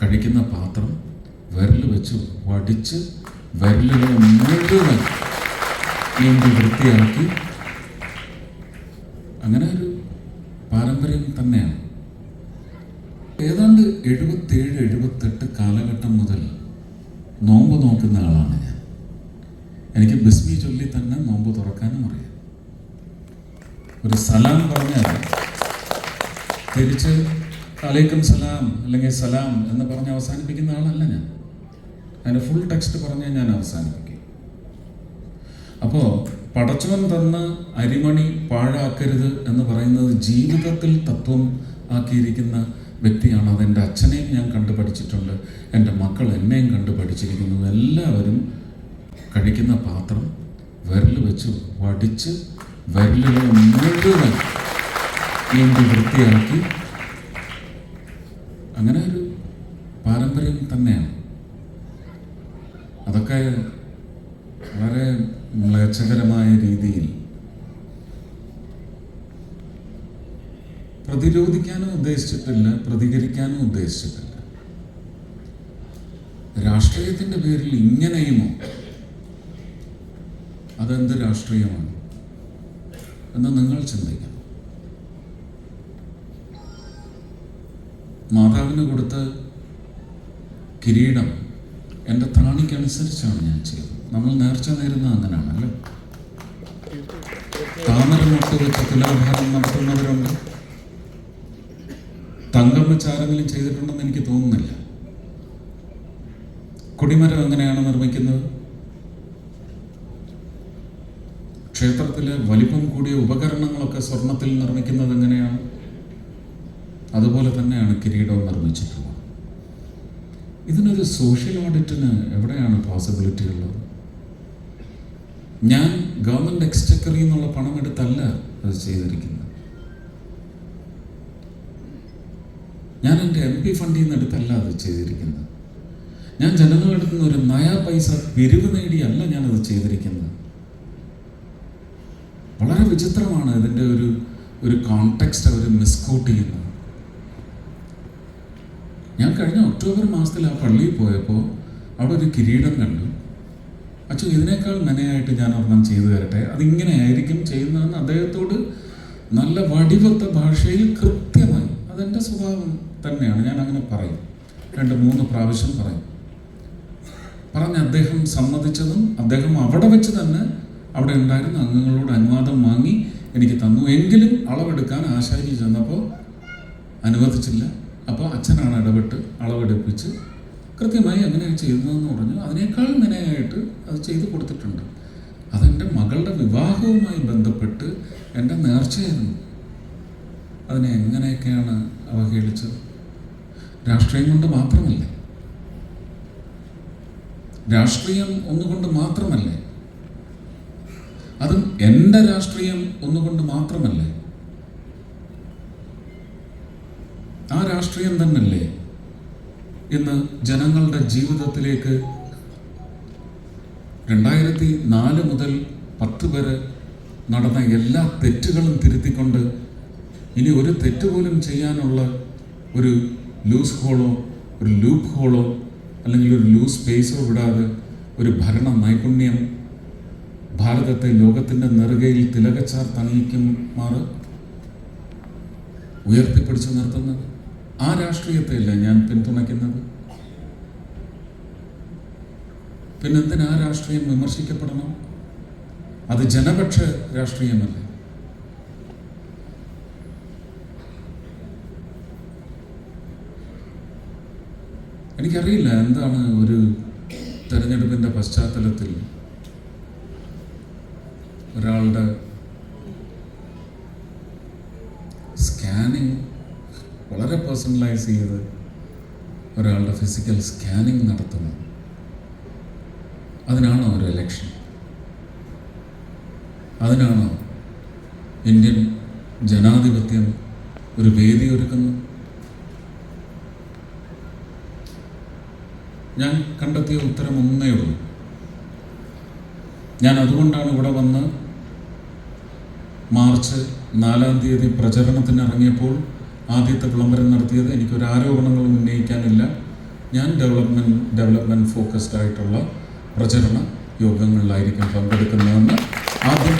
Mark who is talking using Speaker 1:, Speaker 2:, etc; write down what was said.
Speaker 1: കഴിക്കുന്ന പാത്രം വിരൽ വെച്ച് വടിച്ച് വിരലുകൾ മുഴുവൻ നീന്തി വൃത്തിയാക്കി. അങ്ങനെ ഒരു പാരമ്പര്യം തന്നെയാണ്. ഏതാണ്ട് എഴുപത്തേഴ് എഴുപത്തെട്ട് കാലഘട്ടം മുതൽ നോമ്പ് നോക്കുന്ന ആളാണ് ഞാൻ. എനിക്ക് ബിസ്മി ചൊല്ലി തന്നെ നോമ്പ് തുറക്കാനും അറിയാം. ഒരു സലാം പറഞ്ഞാൽ തിരിച്ച് അലൈക്കും സലാം അല്ലെങ്കിൽ സലാം എന്ന് പറഞ്ഞ് അവസാനിപ്പിക്കുന്ന ആളല്ല ഞാൻ. അതിന്റെ ഫുൾ ടെക്സ്റ്റ് പറഞ്ഞ് ഞാൻ അവസാനിപ്പിക്കും. അപ്പോൾ പടച്ചവൻ തന്ന അരിമണി പാഴാക്കരുത് എന്ന് പറയുന്നത് ജീവിതത്തിൽ തത്വം ആക്കിയിരിക്കുന്ന വ്യക്തിയാണ്. അത് എന്റെ അച്ഛനെയും ഞാൻ കണ്ടു പഠിച്ചിട്ടുണ്ട് എന്റെ മക്കൾ എന്നെയും കണ്ടു പഠിച്ചിരിക്കുന്നു എല്ലാവരും കഴിക്കുന്ന പാത്രം വിരൽ വെച്ച് വടിച്ച് വിരലുകൾ മുഴുവൻ നീന്തി വൃത്തിയാക്കി അങ്ങനെ ഒരു പാരമ്പര്യം തന്നെയാണ്. അതൊക്കെ വളരെ മ്ലേച്ഛകരമായ രീതിയിൽ പ്രതിരോധിക്കാനും ഉദ്ദേശിച്ചിട്ടില്ല പ്രതികരിക്കാനും ഉദ്ദേശിച്ചിട്ടില്ല. രാഷ്ട്രീയത്തിന്റെ പേരിൽ ഇങ്ങനെയുമോ? അതെന്ത് രാഷ്ട്രീയമാണ് എന്ന് നിങ്ങൾ ചിന്തിക്കണം. മാതാവിന് കൊടുത്ത കിരീടം എന്റെ താണിക്കനുസരിച്ചാണ് ഞാൻ ചെയ്തത്. നമ്മൾ നേർച്ച നേരുന്ന അങ്ങനെയാണ് അല്ലേ? താമരം മുട്ട് വെച്ച് തുലാഭാരം നടത്തുന്നവരുണ്ട്. തങ്കം വെച്ച് ആരെങ്കിലും ചെയ്തിട്ടുണ്ടെന്ന് എനിക്ക് തോന്നുന്നില്ല. കൊടിമരം എങ്ങനെയാണ് നിർമ്മിക്കുന്നത്? ക്ഷേത്രത്തിലെ വലിപ്പം കൂടിയ ഉപകരണങ്ങളൊക്കെ സ്വർണത്തിൽ നിർമ്മിക്കുന്നത് എങ്ങനെയാണ്? അതുപോലെ തന്നെയാണ് കിരീടവും നിർമ്മിച്ചിട്ടുള്ളത്. ഇതിനൊരു സോഷ്യൽ ഓഡിറ്റിന് എവിടെയാണ് പോസിബിലിറ്റി ഉള്ളത്? ഞാൻ ഗവൺമെന്റ് എക്സ്റ്റക്കറി നിന്നുള്ള പണം എടുത്തല്ല അത് ചെയ്തിരിക്കുന്നത്. ഞാൻ എന്റെ എം പി ഫണ്ടിൽ നിന്ന് എടുത്തല്ല അത് ചെയ്തിരിക്കുന്നത്. ഞാൻ ജനങ്ങളുടെ നിന്ന് ഒരു നയ പൈസ പിരിവ് നേടിയല്ല ഞാനത് ചെയ്തിരിക്കുന്നത്. വളരെ വിചിത്രമാണ് ഇതിന്റെ ഒരു ഒരു കോണ്ടെക്സ്റ്റ് അവർ മിസ്കൂട്ട് ചെയ്യുന്നത്. ഞാൻ കഴിഞ്ഞ ഒക്ടോബർ മാസത്തിൽ ആ പള്ളിയിൽ പോയപ്പോൾ അവിടെ ഒരു കിരീടം കണ്ടു. അച്ഛൻ ഇതിനേക്കാൾ മെനയായിട്ട് ഞാൻ ഒരെണ്ണം ചെയ്തു തരട്ടെ? അതിങ്ങനെ ആയിരിക്കും ചെയ്യുന്നതെന്ന് അദ്ദേഹത്തോട് നല്ല വടിവത്ത ഭാഷയിൽ കൃത്യമായി അതെന്റെ സ്വഭാവം തന്നെയാണ് ഞാൻ അങ്ങനെ പറയും. രണ്ട് മൂന്ന് പ്രാവശ്യം പറയും. പറഞ്ഞ് അദ്ദേഹം സമ്മതിച്ചതും അദ്ദേഹം അവിടെ വെച്ച് തന്നെ അവിടെ ഉണ്ടായിരുന്ന അംഗങ്ങളോട് അനുവാദം വാങ്ങി എനിക്ക് തന്നു. എങ്കിലും അളവെടുക്കാൻ ആശാരി ചെന്നപ്പോൾ അനുവദിച്ചില്ല. അപ്പോൾ അച്ഛനാണ് ഇടപെട്ട് അളവെടുപ്പിച്ച് കൃത്യമായി അങ്ങനെ ചെയ്തതെന്ന് പറഞ്ഞു. അതിനേക്കാൾ മെനയായിട്ട് അത് ചെയ്തു കൊടുത്തിട്ടുണ്ട്. അതെന്റെ മകളുടെ വിവാഹവുമായി ബന്ധപ്പെട്ട് എന്റെ നേർച്ചയായിരുന്നു. അതിനെ എങ്ങനെയൊക്കെയാണ് അവഹേളിച്ചത്? രാഷ്ട്രീയം കൊണ്ട് മാത്രമല്ലേ? രാഷ്ട്രീയം ഒന്നുകൊണ്ട് മാത്രമല്ലേ? അതും എന്റെ രാഷ്ട്രീയം ഒന്നുകൊണ്ട് മാത്രമല്ലേ? ആ രാഷ്ട്രീയം തന്നെയല്ലേ ഇന്ന് ജനങ്ങളുടെ ജീവിതത്തിലേക്ക് രണ്ടായിരത്തി നാല് മുതൽ പത്ത് വരെ നടന്ന എല്ലാ തെറ്റുകളും തിരുത്തിക്കൊണ്ട് ഇനി ഒരു തെറ്റ് പോലും ചെയ്യാനുള്ള ഒരു ലൂസ് ഹോളോ ഒരു ലൂപ്പ് ഹോളോ അല്ലെങ്കിൽ ഒരു ലൂസ് സ്പേസോ വിടാതെ ഒരു ഭരണ നൈപുണ്യം ഭാരതത്തെ ലോകത്തിന്റെ നെറുകയിൽ തിലകച്ചാർ തണിയിക്കുമാർ ഉയർത്തിപ്പിടിച്ചു നിർത്തുന്നത്. ആ രാഷ്ട്രീയത്തെയല്ല ഞാൻ പിന്തുണയ്ക്കുന്നത്. പിന്നെന്തിനാ ആ രാഷ്ട്രീയം വിമർശിക്കപ്പെടണം? അത് ജനപക്ഷ രാഷ്ട്രീയമല്ലേ? എനിക്കറിയില്ല എന്താണ് ഒരു തെരഞ്ഞെടുപ്പിന്റെ പശ്ചാത്തലത്തിൽ ഒരാളുടെ സ്കാനിങ് വളരെ പേഴ്സണലൈസ് ചെയ്ത് ഒരാളുടെ ഫിസിക്കൽ സ്കാനിങ് നടത്തുന്നു. അതിനാണോ ഒരു എലക്ഷൻ അതിനാണോ ഇന്ത്യൻ ജനാധിപത്യം ഒരു വേദി ഒരുക്കുന്നു ഞാൻ കണ്ടെത്തിയ ഉത്തരം ഒന്നേ ഉള്ളൂ. ഞാൻ അതുകൊണ്ടാണ് ഇവിടെ വന്ന് മാർച്ച് നാലാം തീയതി പ്രചരണത്തിന് ഇറങ്ങിയപ്പോൾ ആദ്യത്തെ വിളംബരം നടത്തിയത് എനിക്കൊരു ആരോപണങ്ങളും ഉന്നയിക്കാനില്ല. ഞാൻ ഡെവലപ്മെന്റ് ഡെവലപ്മെന്റ് ഫോക്കസ്ഡ് ആയിട്ടുള്ള പ്രചരണ യോഗങ്ങളിലായിരിക്കും പങ്കെടുക്കുന്നതെന്ന് ആദ്യം